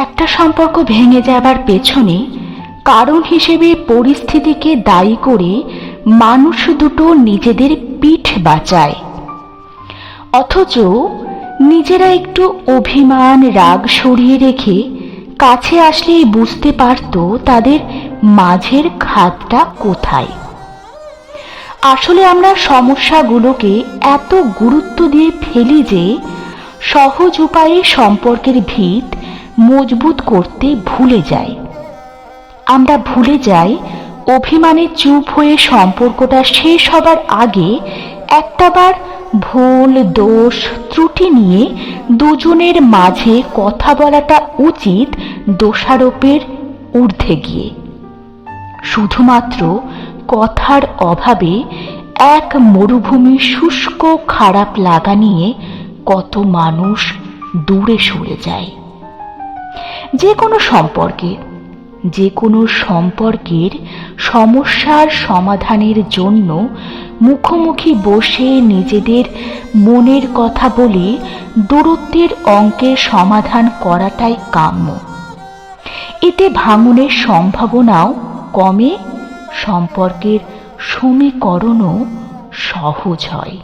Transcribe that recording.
একটা সম্পর্ক ভেঙে যাবার পেছনে কারণ হিসেবে পরিস্থিতিকে দায়ী করে মানুষ দুটো নিজেদের পিঠ বাঁচায়। অথচ নিজেরা একটু অভিমান, রাগ সরিয়ে রেখে কাছে আসলেই বুঝতে পারত তাদের মাঝের খাতটা কোথায়। আসলে আমরা সমস্যাগুলোকে এত গুরুত্ব দিয়ে ফেলি যে সহজ উপায়ে সম্পর্কের ভিত মজবুত করতে ভুলে যাই আমরা ভুলে যাই, অভিমানে চুপ হয়ে সম্পর্কটা শেষ হবার আগে একটাবার ভুল, দোষ, ত্রুটি নিয়ে দুজনের মাঝে কথা বলাটা উচিত দোষারোপের ঊর্ধ্বে গিয়ে। শুধুমাত্র কথার অভাবে এক মরুভূমি শুষ্ক, খারাপ লাগা নিয়ে কত মানুষ দূরে সরে যায়। যে কোনো সম্পর্কে যে কোনো সম্পর্কের সমস্যার সমাধানের জন্য মুখোমুখি বসে নিজেদের মনের কথা বলে দূরত্বের অঙ্কের সমাধান করাটাই কাম্য। এতে ভাঙনের সম্ভাবনাও কমে, সম্পর্কের সমীকরণও সহজ হয়।